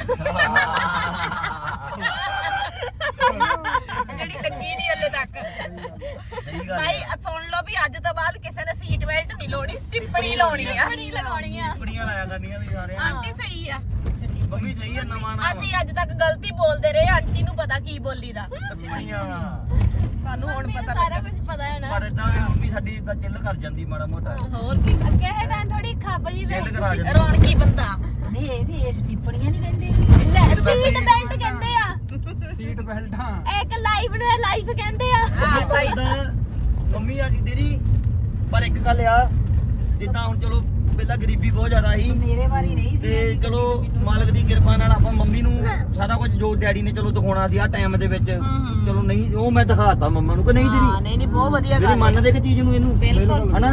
ਜਿਹੜੀ ਲੱਗੀ ਨਹੀਂ ਹਲੇ ਤੱਕ। ਸਹੀ ਗੱਲ ਭਾਈ ਸੁਣ ਲਓ ਵੀ ਅੱਜ ਤੋਂ ਬਾਅਦ ਕਿਸੇ ਨੇ ਸੀਟ ਬੈਲਟ ਨਹੀਂ ਲਾਉਣੀ ਸਟਿੱਪਣੀ ਲਾਉਣੀ ਆ। ਸਟਿੱਪਣੀ ਲਗਾਉਣੀ ਆ। ਟਿੱਪਣੀਆਂ ਲਾਇਆ ਕਰਨੀਆਂ ਵੀ ਸਾਰੇ ਆਂਟੀ ਸਹੀ ਆ। ਮੰਮੀ ਸਹੀ ਨਵਾਂ ਅਸੀਂ ਅੱਜ ਤੱਕ ਗਲਤੀ ਬੋਲਦੇ ਰਹੇ ਆਂਟੀ ਨੂੰ ਪਤਾ ਕੀ ਬੋਲੀ ਦਾ। ਸਾਨੂੰ ਹੁਣ ਪਤਾ ਸਾਰਾ ਕੁਝ ਪਤਾ ਹੈ ਨਾ। ਪਰ ਇਦਾਂ ਵੀ ਮੰਮੀ ਸਾਡੀ ਇਦਾਂ ਚਿੱਲ ਕਰ ਜਾਂਦੀ ਮਾੜਾ ਮੋਟਾ। ਹੋਰ ਕੀ ਕਹੇ ਤਾਂ ਥੋੜੀ ਖੱਪ ਜੀ ਚਿੱਲ ਕਰਾ ਜਾਂਦੀ। ਰੌਣਕੀ ਬੰਦਾ। ਨਹੀਂ ਇਹਦੀ ਇਹ ਸਟੀਪਣੀਆਂ ਨਹੀਂ ਕਹਿੰਦੇ। ਲੈ ਸੀਟ ਬੈਲਟ ਕਹਿੰਦੇ। ਆ। ਸੀਟ ਬੈਲਟਾਂ ਇੱਕ ਲਾਈਫ ਨੂੰ ਲਾਈਫ ਕਹਿੰਦੇ ਆ। ਮੰਮੀ ਤਾਂ ਏਦਾਂ ਮੰਮੀ ਆ ਜੀ ਦੀਦੀ ਪਰ ਇੱਕ ਗੱਲ ਆ ਜਿੱਦਾਂ ਹੁਣ ਚਲੋ ਪਹਿਲਾਂ ਗਰੀਬੀ ਬਹੁਤ ਜ਼ਿਆਦਾ ਸੀ। ਮੇਰੇ ਵਾਰੀ ਨਹੀਂ ਸੀ ਤੇ ਚਲੋ ਮਾਲਕ ਦੀ ਕਿਰਪਾ ਨਾਲ ਆਪਾਂ ਮੰਮੀ ਨੂੰ ਸਾਰਾ ਕੁਝ ਜੋ ਡੈਡੀ ਨੇ ਚਲੋ ਦਿਖਾਉਣਾ ਸੀ ਆ ਟਾਈਮ ਦੇ ਵਿੱਚ। ਚਲੋ ਨਹੀਂ ਉਹ ਮੈਂ ਦਿਖਾਤਾ ਮੰਮਾ ਨੂੰ ਕਿ ਨਹੀਂ ਹਾਂ ਦੀਦੀ? ਨਹੀਂ ਨਹੀਂ ਬਹੁਤ ਵਧੀਆ ਗੱਲ ਮੰਨਦੇ ਕਿ ਚੀਜ਼ ਨੂੰ ਇਹਨੂੰ? ਬਿਲਕੁਲ। ਹਨਾ?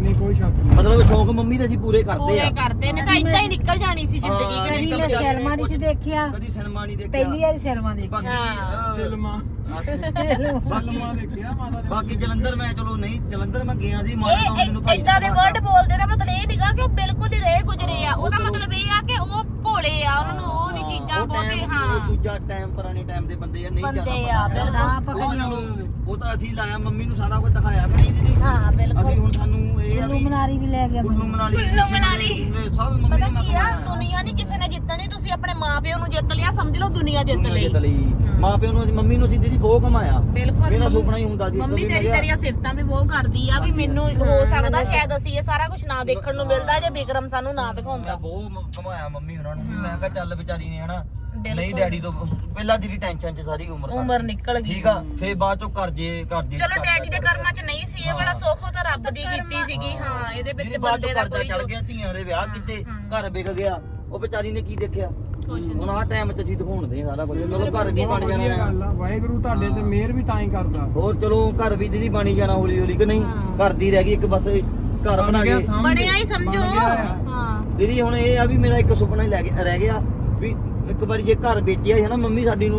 ਨਹੀਂ ਨਹੀਂ ਕੋਈ ਸ਼ੱਕ ਨਹੀਂ। ਮਤਲਬ ਸ਼ੌਂਕ ਮੰਮੀ ਦੇ ਅਸੀਂ ਪੂਰੇ ਕਰਦੇ ਪੂਰੇ ਆ। ਕਰਦੇ ਨੇ ਤਾਂ ਇਦਾਂ ਹੀ ਨਿਕਲ ਜਾਣੀ ਸੀ ਹਾਂ, ਜ਼ਿੰਦਗੀ ਕਦੀ ਕਿ ਮੈਂ ਨਿਕਲ ਜਾਏ ਸਿਨੇਮਾ ਨਹੀਂ ਸੀ ਦੇਖਿਆ। ਕਦੀ ਸਿਨੇਮਾ ਨਹੀਂ ਦੇਖਿਆ। ਪਹਿਲੀ ਵਾਰੀ ਸਿਨੇਮਾ ਦੇਖਿਆ। ਬਾਕੀ ਹਾਂ। ਅਹ, ਸਿਲਮਾ ਬਾਕੀ ਸਿਲਮਾ ਦੇਖਿਆ ਮਾਤਾ ਜੀ ਬਾਕੀ ਜਲੰਧਰ ਮੈਂ ਚਲੋ ਨਹੀਂ ਜਲੰਧਰ ਮੈਂ ਗਿਆ ਸੀ ਮਾਤਾ ਨੂੰ ਇਹ ਮੈਨੂੰ ਭਾਈ ਇਦਾਂ ਦੇ ਵਰਡ ਬੋਲਦੇ ਦਾ ਮਤਲਬ ਇਹ ਨਹੀਂਗਾ ਕਿ ਉਹ ਬਿਲਕੁਲ ਹੀ ਰਹੇ ਗੁਜਰੇ ਆ। ਉਹਦਾ ਮਤਲਬ ਇਹ ਆ ਕਿ ਉਹ ਭੋਲੇ ਆ ਉਹਨਾਂ ਨੂੰ ਉਹ ਨਹੀਂ ਚੀਜ਼ਾਂ ਬਹੁਤੇ ਹਾਂ। ਉਹ ਦੂਜਾ ਟਾਈਮ ਪੁਰਾਣੇ ਟਾਈਮ ਦੇ ਬੰਦੇ ਆ ਨਹੀਂ ਬੰਦੇ ਜ਼ਿਆਦਾ ਆ। ਨਾ ਉਹ ਪਕੜ ਸਾਨੂੰ- ਉਹ ਤਾਂ ਅਸੀਂ ਲਾਇਆ ਮੰਮੀ ਨੂੰ ਸਾਰਾ ਕੁਝ ਦਿਖਾਇਆ ਕਿ ਨਹੀਂ ਦੀਦੀ। ਹਾਂ ਬਿਲਕੁਲ। ਅਸੀਂ ਹੁਣ ਸਾਨੂੰ ਇਹ ਆ ਵੀ ਮਨਾਲੀ ਵੀ ਲੈ ਗਿਆ ਕੁੱਲੂ ਮਨਾਲੀ ਕੁੱਲੂ ਮਨਾਲੀ। ਸ਼ਿਮਲੇ, ਸਭ ਮੰਮੀ ਪਤਾ ਨੇ ਕੀ ਆ? ਮਤਲਬ ਦੁਨੀਆ ਨਹੀਂ ਕਿਸੇ ਨੇ ਜਿੱਤਣੀ ਤੁਸੀਂ ਆਪਣੇ ਮਾਪਿਓ ਨੂੰ ਜਿੱਤ ਲਿਆ ਸਮਝ ਲਓ ਦੁਨੀਆ ਜਿੱਤ ਦੁਨੀਆ ਲਈ। ਜਿੱਤ ਲਈ। ਮਾਂ ਪਿਓ ਨੂੰ ਮੰਮੀ ਨੂੰ ਅਸੀਂ ਦੀਦੀ ਬਹੁਤ ਕਮਾਇਆ। ਬਿਲਕੁਲ। ਮੇਰਾ ਸੁਪਨਾ ਹੀ ਹੁੰਦਾ ਸੀ ਮੰਮੀ ਵੀ ਤੇਰੀ ਮੈਂ ਤੇਰੀਆਂ ਸਿਫਤਾਂ ਵੀ ਬਹੁਤ ਕਰਦੀ ਆ ਵੀ ਮੈਨੂੰ ਹੋ ਸਕਦਾ ਸ਼ਾਇਦ ਅਸੀਂ ਇਹ ਸਾਰਾ ਕੁਝ ਨਾ ਦੇਖਣ ਨੂੰ ਮਿਲਦਾ ਜੇ ਵਿਕਰਮ ਸਾਨੂੰ ਨਾ ਮੈਂ ਦਿਖਾਉਂਦਾ ਬਹੁਤ ਮ- ਕਮਾਇਆ ਮੰਮੀ ਉਹਨਾਂ ਮੈਂ ਕਿਹਾ ਚੱਲ ਵਿਚਾਰੀ ਨੇ ਹਨਾ ਬਿਲਕੁਲ। ਨਹੀਂ ਡੈਡੀ ਤੋਂ ਪਹਿਲਾਂ ਦੀ ਟੈਨਸ਼ਨ ਚ ਸਾਰੀ ਉਮਰ ਕੱਟ ਉਮਰ ਨਿਕਲ ਗਈ। ਠੀਕ ਆ ਫੇਰ ਬਾਅਦ ਚੋਂ ਕਰਜੇ ਕਰਜੇ ਚਲੋ ਡੈਡੀ ਦੇ ਕਰਮਾਂ 'ਚ ਨਹੀਂ ਸੀ ਇਹ ਵਾਲਾ ਸੁੱਖ ਉਹ ਤਾਂ ਰੱਬ ਦੀ ਕੀਤੀ ਸੀਗੀ। ਹਾਂ। ਇਹਦੇ ਵਿੱਚ ਜਿਹੜੀ ਬੰਦੇ ਦਾ ਕੋਈ ਚੜ ਗਿਆ ਧੀਆਂ ਦੇ ਵਿਆਹ ਕੀਤੇ ਘਰ ਵਿਕ ਗਿਆ ਉਹ ਵਿਚਾਰੀ ਨੇ ਕੀ ਦੇਖਿਆ? ਹੁਣ ਆਹ ਟਾਈਮ ਚ ਅਸੀਂ ਦਿਖਾਉਣਦੇ ਸਾਰਾ ਕੁਝ। ਚਲੋ ਘਰ ਵੀ ਬਣ ਵਧੀਆ ਜਾਣਾ ਗੱਲ ਆ। ਵਾਹਿਗੁਰੂ ਤੁਹਾਡੇ ਤੇ ਮਿਹਰ ਵੀ ਤਾਂ ਹੀ ਕਰਦਾ। ਹੋਰ ਚਲੋ ਘਰ ਵੀ ਦੀਦੀ ਬਣੀ ਜਾਣਾ ਹੌਲੀ ਹੌਲੀ ਕਿ ਨਹੀਂ? ਘਰ ਦੀ ਰਹਿ ਗਈ ਇੱਕ ਬਸ ਘਰ ਬਣਾ ਕੇ। ਬਣਿਆ ਹੀ ਸਮਝੋ। ਹਾਂ। ਦੀਦੀ ਹੁਣ ਇਹ ਆ ਵੀ ਮੇਰਾ ਇੱਕ ਸੁਪਨਾ ਹੀ ਲੈ ਗਿਆ ਰਹਿ ਗਿਆ ਵੀ ਇੱਕ ਵਾਰੀ ਜੇ ਘਰ ਵੇਚਿਆ ਹੈ ਨਾ ਮੰਮੀ ਸਾਡੀ ਨੂੰ।